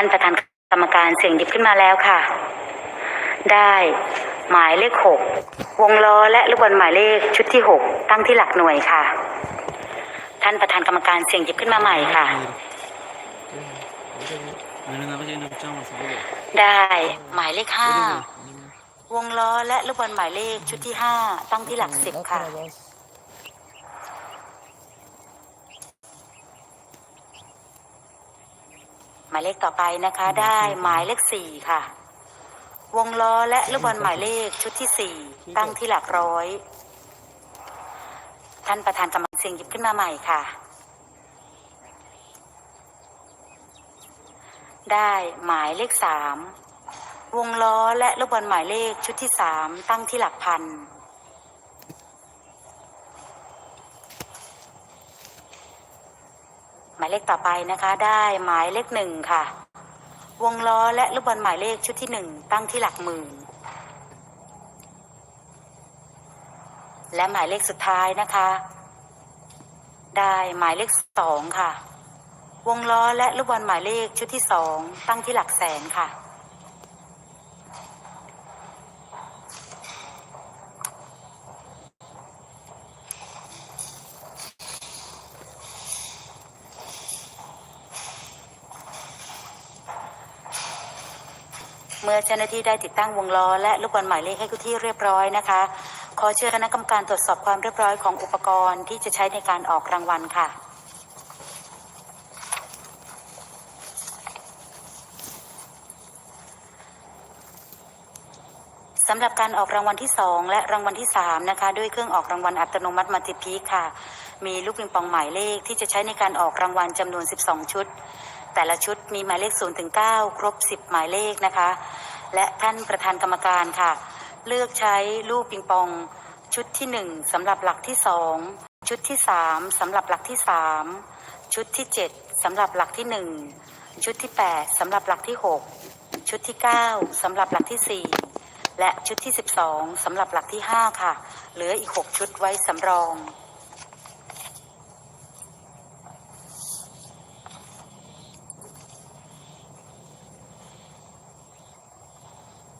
านประธานกรรมการเสียงหยิบขึ้นมาแล้วค่ะ ได้หมายเลขหกวงล้อและลูกบอลหมายเลขชุดที่หกตั้งที่หลักหน่วยค่ะ ท่านประธานกรรมการเสียงหยิบขึ้นมาใหม่ค่ะ ได้หมายเลขห้าวงล้อและลูกบอลหมายเลขชุดที่ห้าตั้งที่หลักสิบค่ะ หมายเลขต่อไปนะคะ ได้หมายเลขสี่ค่ะ วงล้อและลูกบอลหมายเลขชุดที่สี่ตั้งที่หลักร้อย ท่านประธานกำลังเสียงหยิบขึ้นมาใหม่ค่ะ ได้หมายเลขสามวงล้อและลูกบอลหมายเลขชุดที่สามตั้งที่หลักพัน หมายเลขต่อไปนะคะ ได้หมายเลขหนึ่งค่ะ วงล้อและลูกบอลหมายเลขชุดที่หนึ่งตั้งที่หลักหมื่น และหมายเลขสุดท้ายนะคะ ได้หมายเลขสองค่ะ วงล้อและลูกบอลหมายเลขชุดที่สองตั้งที่หลักแสนค่ะ มื่อเจ้าหน้าที่ได้ติดตั้งวงล้อ และลูกบอลหมายเลขให้ทุกที่เรียบร้อยนะคะ ขอเชิญคณะกรรมการตรวจสอบความเรียบร้อยของอุปกรณ์ที่จะใช้ในการออกรางวัลค่ะสำหรับการออกรางวัลที่ 2 และรางวัลที่ 3 นะคะ ด้วยเครื่องออกรางวัลอัตโนมัติมัลติพีคค่ะ มีลูกปิงปองหมายเลขที่จะใช้ในการออกรางวัลจำนวน 12 ชุด แต่ละชุดมีหมายเลข0ถึง9ครบ 10 หมายเลขนะคะ และท่านประธานกรรมการค่ะ เลือกใช้ลูกปิงปอง ชุดที่ 1สำหรับหลักที่ 2 ชุดที่ 3สำหรับหลักที่ 3 ชุดที่ 7สำหรับหลักที่ 1 ชุดที่ 8สำหรับหลักที่ 6 ชุดที่ 9สำหรับหลักที่ 4 และชุดที่ 12สำหรับหลักที่ 5 ค่ะ เหลืออีก 6 ชุดไว้สำรอง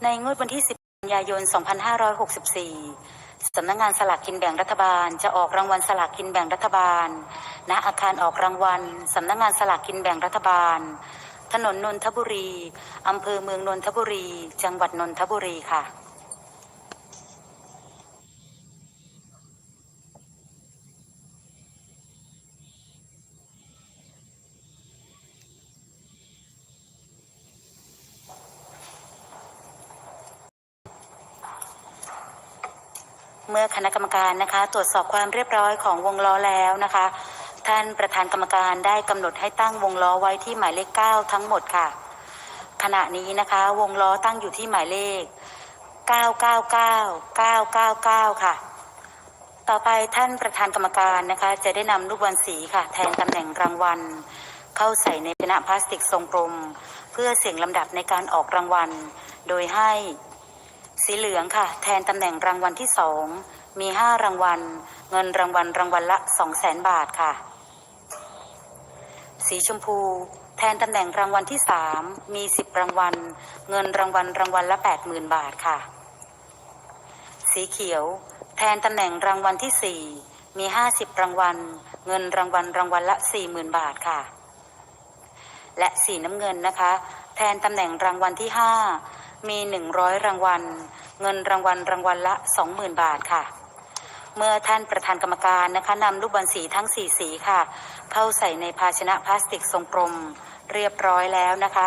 ในงวดวันที่ 10 กันยายน 2564 สำนักงานสลากกินแบ่งรัฐบาล จะออกรางวัลสลากกินแบ่งรัฐบาล ณ อาคารออกรางวัล สำนักงานสลากกินแบ่งรัฐบาล ถนนนนทบุรี อำเภอเมืองนนทบุรี จังหวัดนนทบุรีค่ะ ณะกรรมการนะคะ ตรวจสอบความเรียบร้อยของวงล้อแล้วนะคะ ท่านประธานกรรมการได้กำหนดให้ตั้งวงล้อไว้ที่หมายเลข 9 ทั้งหมดค่ะ ขณะนี้นะคะ วงล้อตั้งอยู่ที่หมายเลข 999 999 ค่ะ ต่อไปท่านประธานกรรมการนะคะ จะได้นำลูกบอลสีค่ะ แทนตำแหน่งรางวัล เข้าใส่ในภาชนะพลาสติกทรงกลม เพื่อเสี่ยงลำดับในการออกรางวัล โดยให้สีเหลืองค่ะ แทนตำแหน่งรางวัลที่สอง มีห้ารางวัล เงินรางวัลรางวัลละสองแสนบาทค่ะ สีชมพู แทนตำแหน่งรางวัลที่สามมีสิบรางวัล เงินรางวัลรางวัลละแปดหมื่นบาทค่ะ สีเขียว แทนตำแหน่งรางวัลที่สี่มีห้าสิบรางวัล เงินรางวัลรางวัลละสี่หมื่นบาทค่ะ และสีน้ำเงินนะคะ แทนตำแหน่งรางวัลที่ห้ามีหนึ่งร้อยรางวัล เงินรางวัลรางวัลละสองหมื่นบาทค่ะ เมื่อท่านประธานกรรมการนะคะนำลูกบอลสีทั้งสี่สีค่ะ เข้าใส่ในภาชนะพลาสติกทรงกลมเรียบร้อยแล้วนะคะ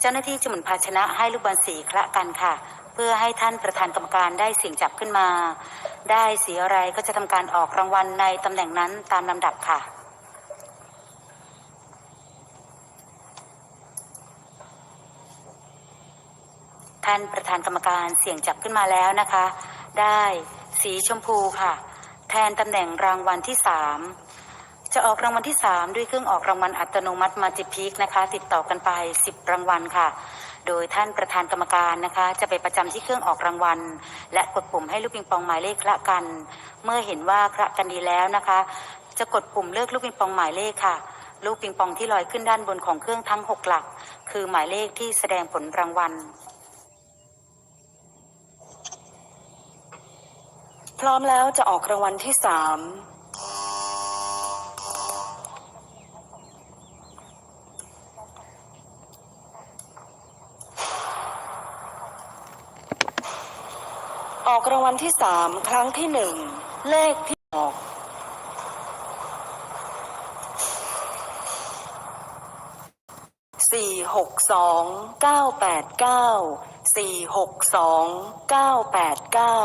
เจ้าหน้าที่จะหมุนภาชนะให้ลูกบอลสีคละกันค่ะ เพื่อให้ท่านประธานกรรมการได้เสียงจับขึ้นมา ได้สีอะไรก็จะทำการออกรางวัลในตำแหน่งนั้นตามลำดับค่ะท่านประธานกรรมการเสี่ยงจับขึ้นมาแล้วนะคะ ได้ สีชมพูค่ะ แทนตำแหน่งรางวัลที่สามจะออกรางวัลที่สามด้วยเครื่องออกรางวัลอัตโนมัติมัลติพีคนะคะ ติดต่อกันไปสิบรางวัลค่ะ โดยท่านประธานกรรมการนะคะ จะไปประจำที่เครื่องออกรางวัล และกดปุ่มให้ลูกปิงปองหมายเลขคละกัน เมื่อเห็นว่าคละกันดีแล้วนะคะ จะกดปุ่มเลือกลูกปิงปองหมายเลขค่ะ ลูกปิงปองที่ลอยขึ้นด้านบนของเครื่องทั้ง 6 หลัก คือหมายเลขที่แสดงผลรางวัล พร้อมแล้วจะออกรางวัลที่สามออกรางวัลที่สามครั้งที่หนึ่งเลขที่ออก สี่หกสองเก้าแปดเก้าสี่หกสองเก้าแปดเก้า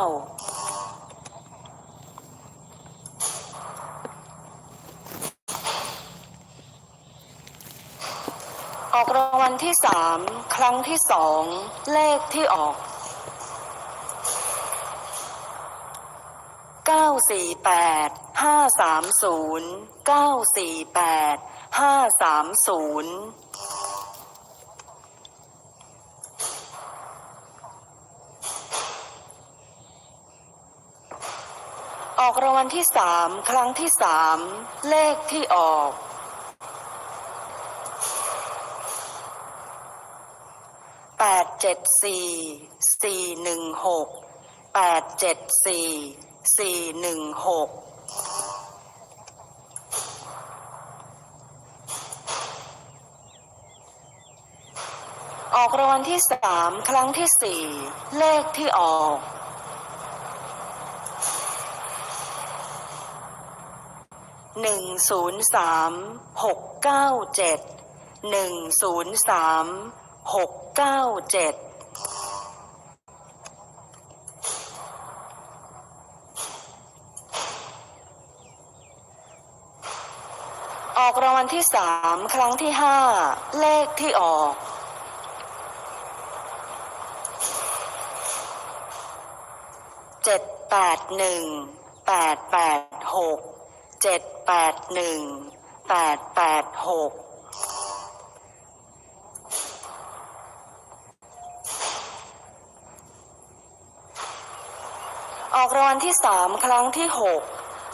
ออกรางวัล ที่สามครั้งที่สอง เลขที่ออกเก้าสี่แปดห้าสามศูนย์เก้าสี่แปดห้าสามศูนย์ออกรางวัลที่สามครั้งที่สามเลขที่ออก แปดเจ็ดสี่สี่หนึ่งหกแปดเจ็ดสี่สี่หนึ่งหกออกรางวัลที่สามครั้งที่สี่เลขที่ออกหนึ่งศูนย์สามหกเก้าเจ็ดหนึ่งศูนย์สาม หกเก้าเจ็ดออกรางวัลที่สามครั้งที่ห้าเลขที่ออกเจ็ดแปดหนึ่งแปดแปดหกเจ็ดแปดหนึ่งแปดแปดหก ออกรางวัลที่สามครั้งที่หก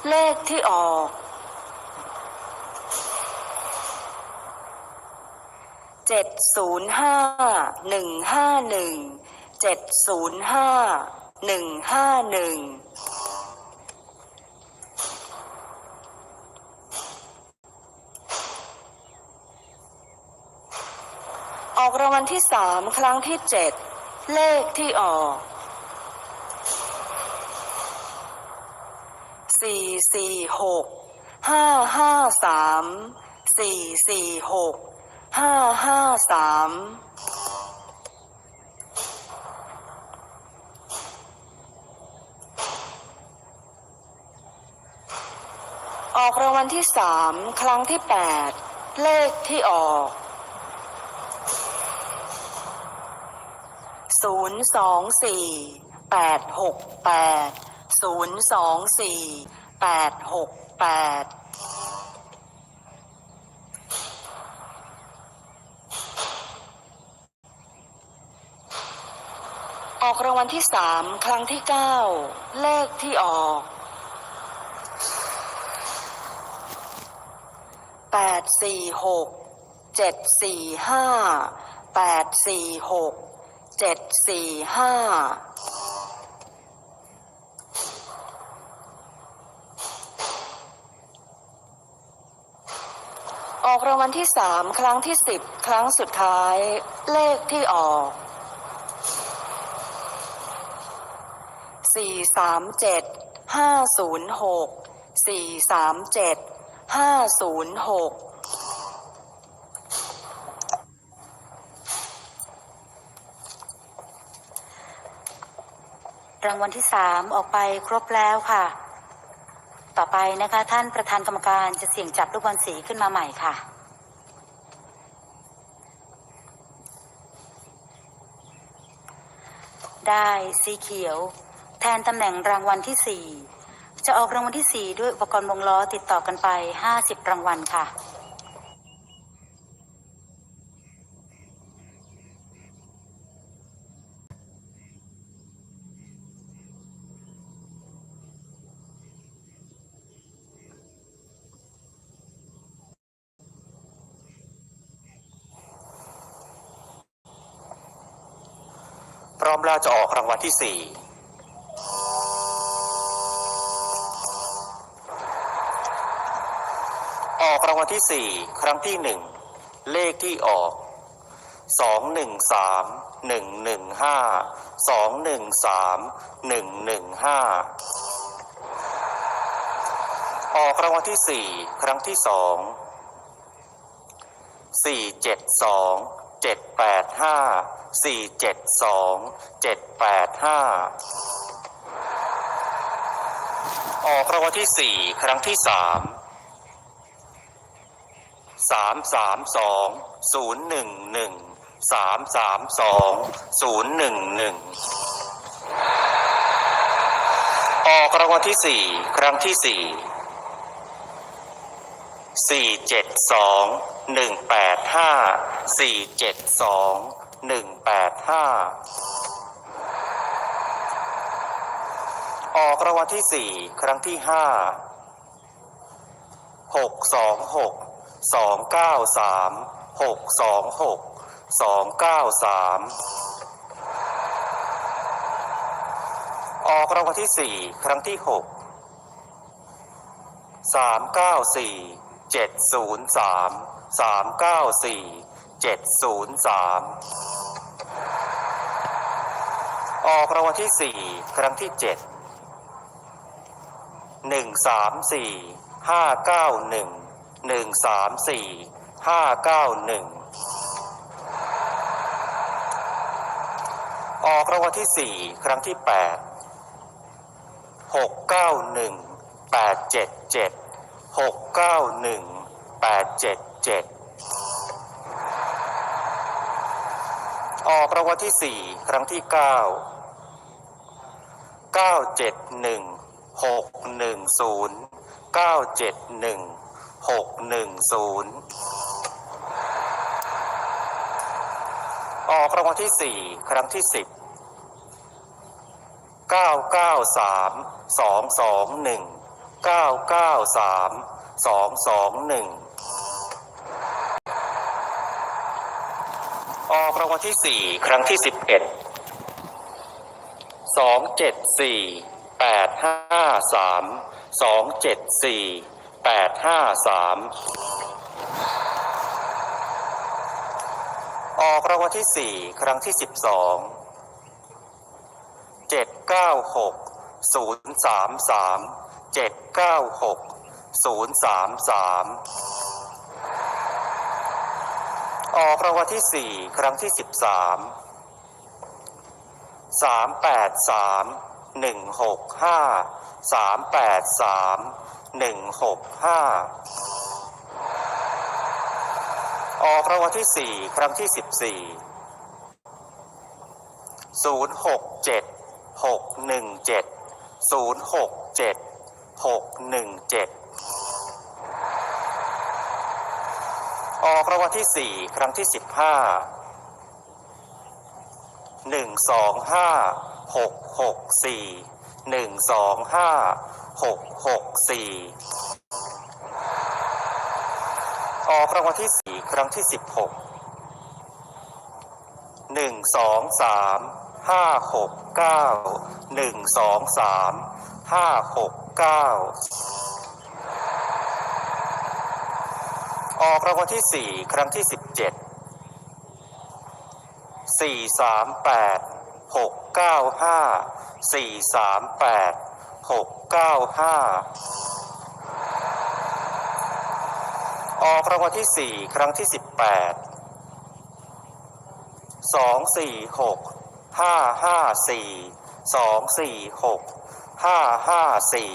เลขที่ออกเจ็ดศูนย์ห้าหนึ่งห้าหนึ่งเจ็ดศูนย์ห้าหนึ่งห้าหนึ่งออกรางวัลที่สามครั้งที่เจ็ดเลขที่ออก สี่สี่หกห้าห้าสามสี่สี่หกห้าห้าสามออกรางวัลที่สามครั้งที่แปดเลขที่ออกศูนย์สองสี่แปดหกแปด ศูนย์สองสี่แปดหกแปดออกรางวัลที่สามครั้งที่เก้าเลขที่ออกแปดสี่หกเจ็ดสี่ห้าแปดสี่หกเจ็ดสี่ห้า ออกรางวัลที่สามครั้งที่สิบครั้งสุดท้าย เลขที่ออกสี่สามเจ็ดห้าศูนย์หกสี่สามเจ็ดห้าศูนย์หกรางวัลที่สามออกไปครบแล้วค่ะ ต่อไปนะคะ ท่านประธานกรรมการจะเสี่ยงจับลูกบอลสีขึ้นมาใหม่ค่ะ ได้สีเขียว แทนตำแหน่งรางวัลที่สี่จะออกรางวัลที่สี่ด้วยอุปกรณ์วงล้อติดต่อกันไปห้าสิบรางวัลค่ะ รอมแล้วจะออกรางวัลที่สี่ออกรางวัลที่สี่ครั้งที่หนึ่งเลขที่ออกสองหนึ่งสามหนึ่งหนึ่งห้าสองหนึ่งสามหนึ่งหนึ่งห้าออกรางวัลที่สี่ครั้งที่สองสี่เจ็ดสองเจ็ดแปดห้า สี่เจ็ดสองเจ็ดแปดห้าออกรางวัลที่สี่ครั้งที่สามสามสามสองศูนย์หนึ่งหนึ่งสามสามสองศูนย์หนึ่งหนึ่งออกรางวัลที่สี่ครั้งที่สี่สี่เจ็ดสองหนึ่งแปดห้าสี่เจ็ดสอง หนึ่งแปดห้าออกรางวัลที่สี่ครั้งที่ห้าหกสองหกสองเก้าสามหกสองหกสองเก้าสามออกรางวัลที่สี่ครั้งที่หกสามเก้าสี่เจ็ดศูนย์สามสามเก้าสี่ เจ็ดศูนย์สามออกรางวัลที่สี่ครั้งที่เจ็ดหนึ่งสามสี่ห้าเก้าหนึ่งหนึ่งสามสี่ห้าเก้าหนึ่งออกรางวัลที่สี่ครั้งที่แปดหกเก้าหนึ่งแปดเจ็ดเจ็ดหกเก้าหนึ่งแปดเจ็ดเจ็ด ออกรางวัลที่สี่ครั้งที่เก้าเก้าเจ็ดหนึ่งหกหนึ่งศูนย์เก้าเจ็ดหนึ่งหกหนึ่งศูนย์ออกรางวัลที่สี่ครั้งที่สิบเก้าเก้าสามสองสองหนึ่งเก้าเก้าสามสองสองหนึ่ง ออกรางวัลที่สี่ครั้งที่สิบเอ็ดสองเจ็ดสี่แปดห้าสามสองเจ็ดสี่แปดห้าสามออกรางวัลที่สี่ครั้งที่สิบสองเจ็ดเก้าหกศูนย์สามสามเจ็ดเก้าหกศูนย์สามสาม ออกรางวัลที่สี่ครั้งที่สิบสามสามแปดสามหนึ่งหกห้าสามแปดสามหนึ่งหกห้าออกรางวัลที่สี่ครั้งที่สิบสี่ศูนย์หกเจ็ดหกหนึ่งเจ็ดศูนย์หกเจ็ดหกหนึ่งเจ็ด ออกรางวัลที่สี่ครั้งที่สิบห้าหนึ่งสองห้าหกหกสี่หนึ่งสองห้าหกหกสี่ออกรางวัลที่สี่ครั้งที่สิบหกหนึ่งสองสามห้าหกเก้าหนึ่งสองสามห้าหกเก้า ออกรางวัลที่สี่ครั้งที่สิบเจ็ดสี่สามแปดหกเก้าห้าสี่สามแปดหกเก้าห้าออกรางวัลที่สี่ครั้งที่สิบแปดสองสี่หกห้าห้าสี่สองสี่หกห้าห้าสี่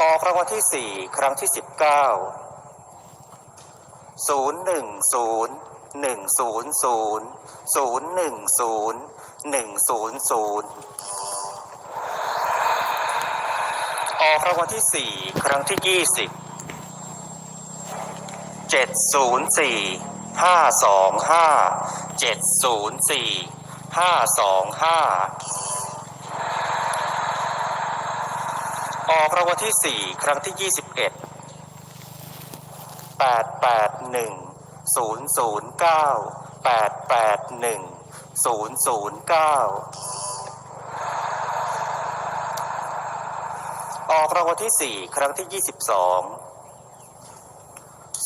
ออกรางวัลที่สี่ครั้งที่สิบเก้าศูนย์หนึ่งศูนย์หนึ่งศูนย์ศูนย์ศูนย์หนึ่งศูนย์หนึ่งศูนย์ศูนย์ออกรางวัลที่สี่ครั้งที่ยี่สิบเจ็ดศูนย์สี่ห้าสองห้าเจ็ดศูนย์สี่ห้าสองห้า ออกรางวัลที่สี่ครั้งที่ยี่สิบเอ็ดแปดแปดหนึ่งศูนย์ศูนย์เก้าแปดแปดหนึ่งศูนย์ศูนย์เก้าออกรางวัลที่สี่ครั้งที่ยี่สิบสอง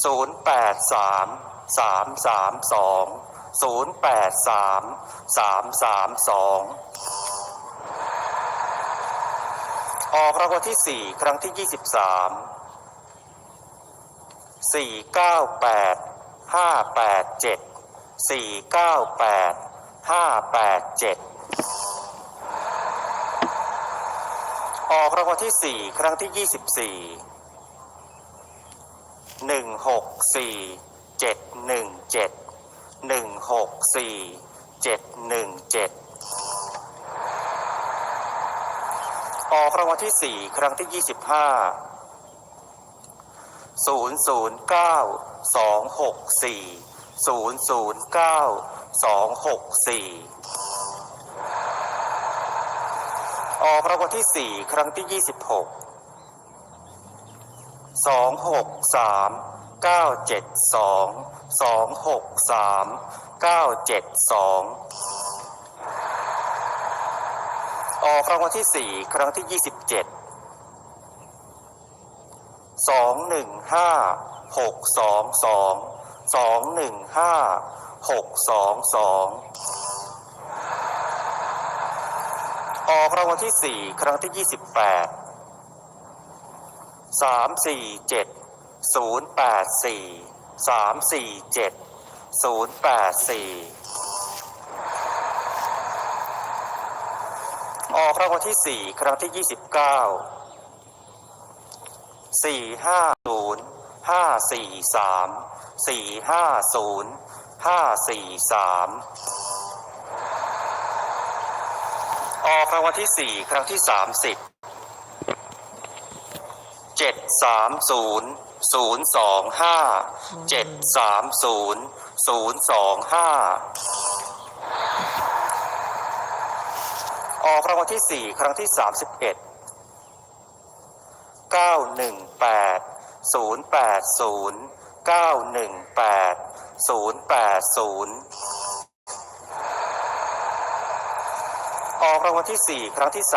ศูนย์แปดสามสามสามสองศูนย์แปดสามสามสามสอง ออกรางวัลที่สี่ครั้งที่ยี่สิบสามสี่เก้าแปดห้าแปดเจ็ดสี่เก้าแปดห้าแปดเจ็ดออกรางวัลที่สี่ครั้งที่ยี่สิบสี่หนึ่งหกสี่เจ็ดหนึ่งเจ็ดหนึ่งหกสี่เจ็ดหนึ่งเจ็ด ออกรางวัลที่สี่ครั้งที่ยี่สิบห้าศูนย์ศูนย์เก้าสองหกสี่ศูนย์ศูนย์เก้าสองหกสี่ออกรางวัลที่สี่ครั้งที่ยี่สิบหกสองหกสามเก้าเจ็ดสองสองหกสามเก้าเจ็ดสอง ออกรางวัลที่สี่ครั้งที่ยี่สิบเจ็ดสองหนึ่งห้าหกสองสองสองหนึ่งห้าหกสองสองออกรางวัลที่สี่ครั้งที่ยี่สิบแปดสามสี่เจ็ดศูนย์แปดสี่สามสี่เจ็ดศูนย์แปดสี่ ออกรางวัลที่สี่ครั้งที่ยี่สิบเก้าสี่ห้าศูนย์ห้าสี่สามสี่ห้าศูนย์ห้าสี่สามออกรางวัลที่สี่ครั้งที่สามสิบเจ็ดสามศูนย์ศูนย์สองห้าเจ็ดสามศูนย์ศูนย์สองห้า ออกรางวัลที่ 4 ครั้งที่ 31 918 080 918 080 ออกรางวัลที่ 4 ครั้งที่ 32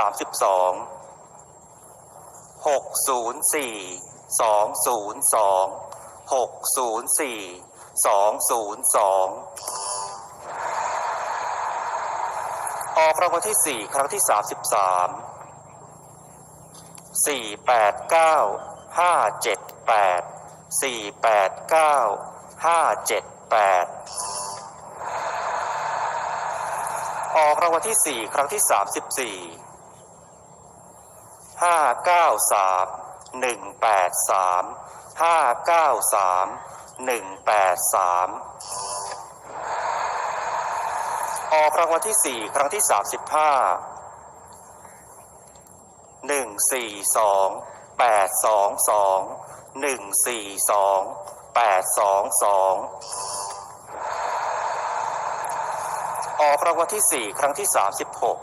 604 202 604 202 ออกศูนย์สี่สองศูนย์สองออกรางวัลที่สี่ครั้งที่สามสิบสามสี่แปดเก้าห้าเจ็ดแปดสี่แปดเก้าห้าเจ็ดแปดออกรางวัลที่สี่ครั้งที่สามสิบสี่ห้าเก้าสามหนึ่งแปดสามห้าเก้าสามหนึ่งแปดสาม ออกรางวัลที่สี่ครั้งที่สามสิบห้าหนึ่งสี่สองแปดสองสองหนึ่งสี่สองแปดสองสองออกรางวัลที่สี่ครั้งที่สามสิบหก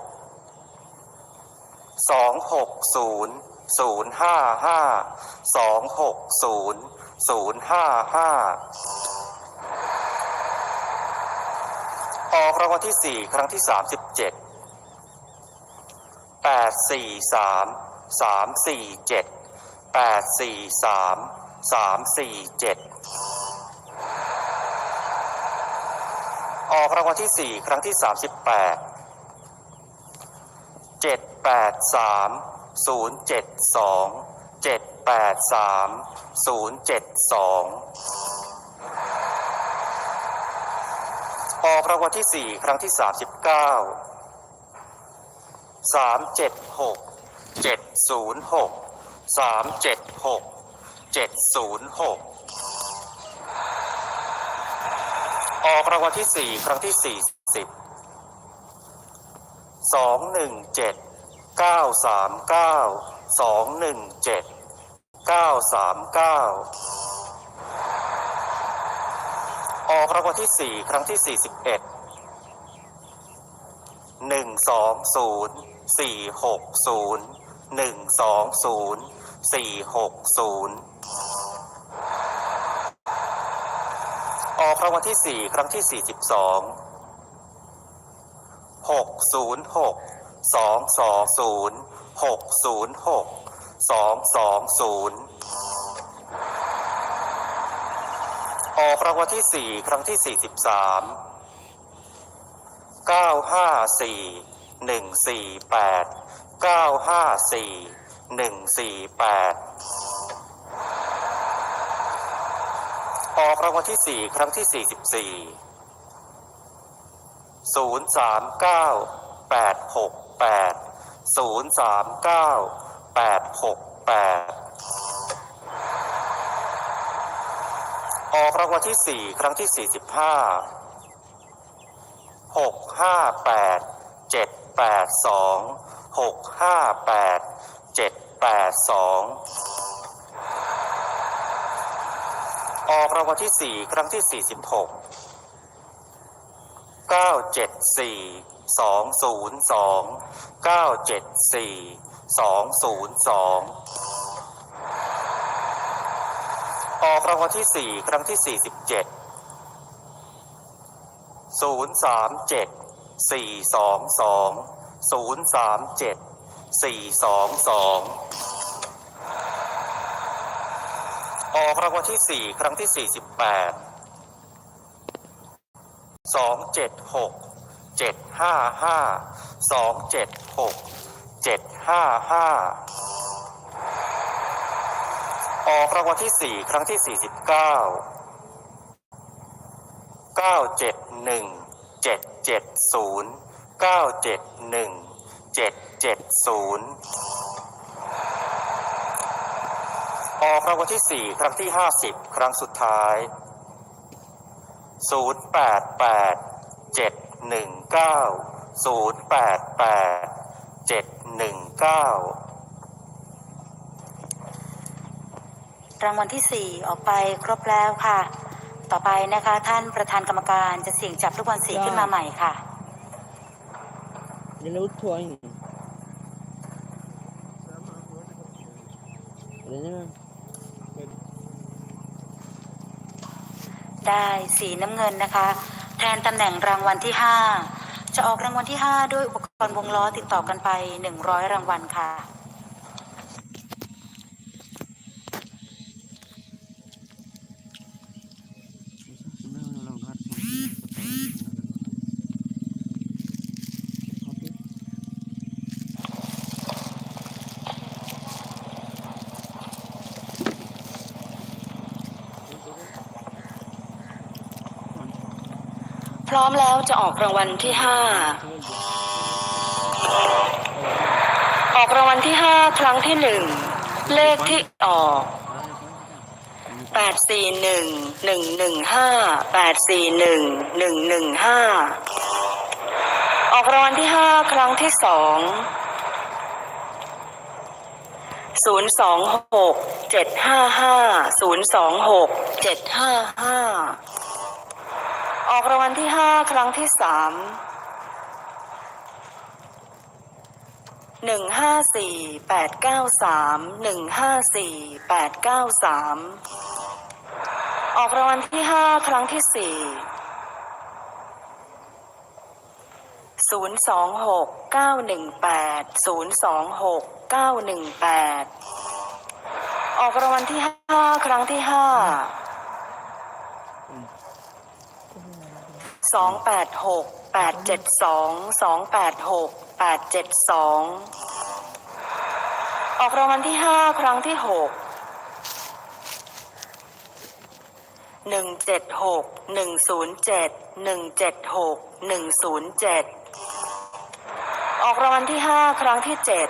สองหกศูนย์ศูนย์ห้าห้าสองหกศูนย์ศูนย์ห้าห้า ออกรางวัลที่สี่ครั้งที่สามสิบเจ็ดแปดสี่สามสามสี่เจ็ดแปดสี่สามสามสี่เจ็ดออกรางวัลที่สี่ครั้งที่สามสิบแปดเจ็ดแปดสามศูนย์เจ็ดสองเจ็ดแปดสามศูนย์เจ็ดสอง ออกรางวัลที่สี่ครั้งที่สามสิบเก้าสามเจ็ดหกเจ็ดศูนย์หกสามเจ็ดหกเจ็ดศูนย์หกออกรางวัลที่สี่ครั้งที่สี่สิบสองหนึ่งเจ็ดเก้าสามเก้าสองหนึ่งเจ็ดเก้าสามเก้า ออกรางวัลที่สี่ครั้งที่สี่สิบเอ็ดหนึ่งสองศูนย์สี่หกศูนย์หนึ่งสองศูนย์สี่หกศูนย์ออกรางวัลที่สี่ครั้งที่สี่สิบสองหกศูนย์หกสองสองศูนย์หกศูนย์หกสองสองศูนย์ ออกรางวัลที่สี่ครั้งที่สี่สิบสามเก้าห้าสี่หนึ่งสี่แปดเก้าห้าสี่หนึ่งสี่แปดออกรางวัลที่สี่ครั้งที่สี่สิบสี่ศูนย์สามเก้าแปดหกแปดศูนย์สามเก้าแปดหกแปด ออกรางวัลที่สี่ครั้งที่สี่สิบห้าหกห้าแปดเจ็ดแปดสองหกห้าแปดเจ็ดแปดสองออกรางวัลที่สี่ครั้งที่สี่สิบหกเก้าเจ็ดสี่สองศูนย์สองเก้าเจ็ดสี่สองศูนย์สอง ออกรางวัลที่สี่ครั้งที่สี่สิบเจ็ดศูนย์สามเจ็ดสี่สองสองศูนย์สามเจ็ดสี่สองสองออกรางวัลที่สี่ครั้งที่สี่สิบแปดสองเจ็ดหกเจ็ดห้าห้าสองเจ็ดหกเจ็ดห้าห้า ออกรางวัลที่สี่ครั้งที่สี่สิบเก้าเก้าเจ็ดหนึ่งเจ็ดเจ็ดศูนย์เก้าเจ็ดหนึ่งเจ็ดเจ็ดศูนย์ออกรางวัลที่สี่ครั้งที่ห้าสิบครั้งสุดท้ายศูนย์แปดแปดเจ็ดหนึ่งเก้าศูนย์แปดแปดเจ็ดหนึ่งเก้า รางวัลที่สี่ออกไปครบแล้วค่ะ ต่อไปนะคะ ท่านประธานกรรมการจะเสี่ยงจับลูกบอลสีขึ้นมาใหม่ค่ะ Ele é o Twine. Ele é ได้สีน้ำเงินนะคะ แทนตำแหน่งรางวัลที่ห้าจะออกรางวัลที่ห้าด้วยอุปกรณ์วงล้อติดต่อกันไปหนึ่งร้อยรางวัลค่ะ มแล้วจะออกรางวัลที่ห้าออกรางวัลที่ห้าครั้งที่หนึ่งเลขที่ออกแปดสี่หนึ่งหนึ่งหนึ่งห้าแปดสี่หนึ่งหนึ่งหนึ่งห้าออกรางวัลที่ห้าครั้งที่สองศูนย์สองหกเจ็ดห้าห้าศูนย์สองหกเจ็ดห้าห้า ออกรางวัลที่ห้าครั้งที่สามหนึ่งห้าสี่แปดเก้าสามหนึ่งห้าสี่แปดเก้าสามออกรางวัลที่ห้าครั้งที่สี่ศูนย์สองหกเก้าหนึ่งแปดศูนย์สองหกเก้าหนึ่งแปดออกรางวัลที่ห้าครั้งที่ห้า สองแปดหกแปดเจ็ดสองสองแปดหกแปดเจ็ดสองออกรางวัลที่ห้าครั้งที่หกหนึ่งเจ็ดหกหนึ่งศูนย์เจ็ดหนึ่งเจ็ดหกหนึ่งศูนย์เจ็ดออกรางวัลที่ห้าครั้งที่เจ็ด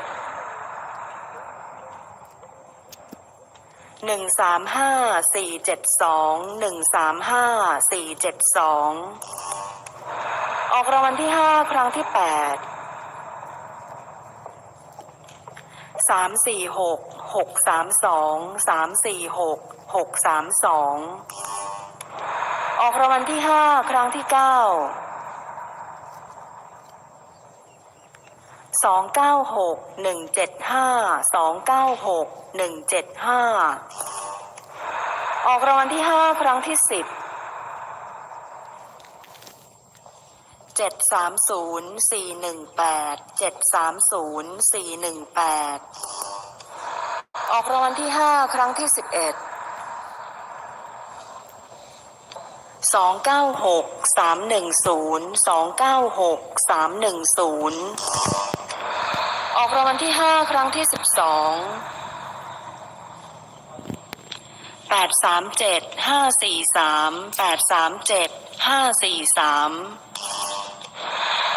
หนึ่งสามห้าสี่เจ็ดสองหนึ่งสามห้าสี่เจ็ดสองออกรางวัลที่ห้าครั้งที่แปดสามสี่หกหกสามสองสามสี่หกหกสามสองออกรางวัลที่ห้าครั้งที่เก้า สองเก้าหกหนึ่งเจ็ดห้าสองเก้าหกหนึ่งเจ็ดห้าออกรางวัลที่ห้าครั้งที่สิบเจ็ดสามศูนย์สี่หนึ่งแปดเจ็ดสามศูนย์สี่หนึ่งแปดออกรางวัลที่ห้าครั้งที่สิบเอ็ดสองเก้าหกสามหนึ่งศูนย์สองเก้าหกสามหนึ่งศูนย์ ออกรางวัลที่ห้าครั้งที่สิบสองแปดสามเจ็ดห้าสี่สามแปดสามเจ็ดห้าสี่สาม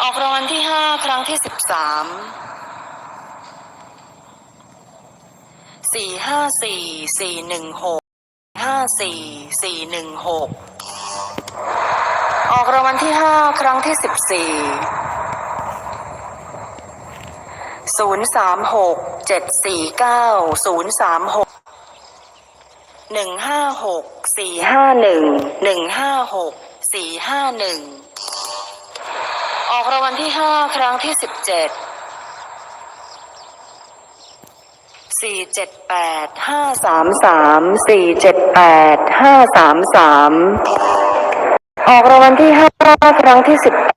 ออกรางวัลที่ห้าครั้งที่สิบสามสี่ห้าสี่สี่หนึ่งหกห้าสี่สี่หนึ่งหกออกรางวัลที่ห้าครั้งที่สิบสี่ ศูนย์สามหกเจ็ดสี่เก้าศูนย์สามหกหนึ่งห้าหกสี่ห้าหนึ่งหนึ่งห้าหกสี่ห้าหนึ่งออกรางวัลที่ห้าครั้งที่สิบเจ็ดสี่เจ็ดแปดห้าสามสามสี่เจ็ดแปดห้าสามสามออกรางวัลที่ห้าครั้งที่สิบ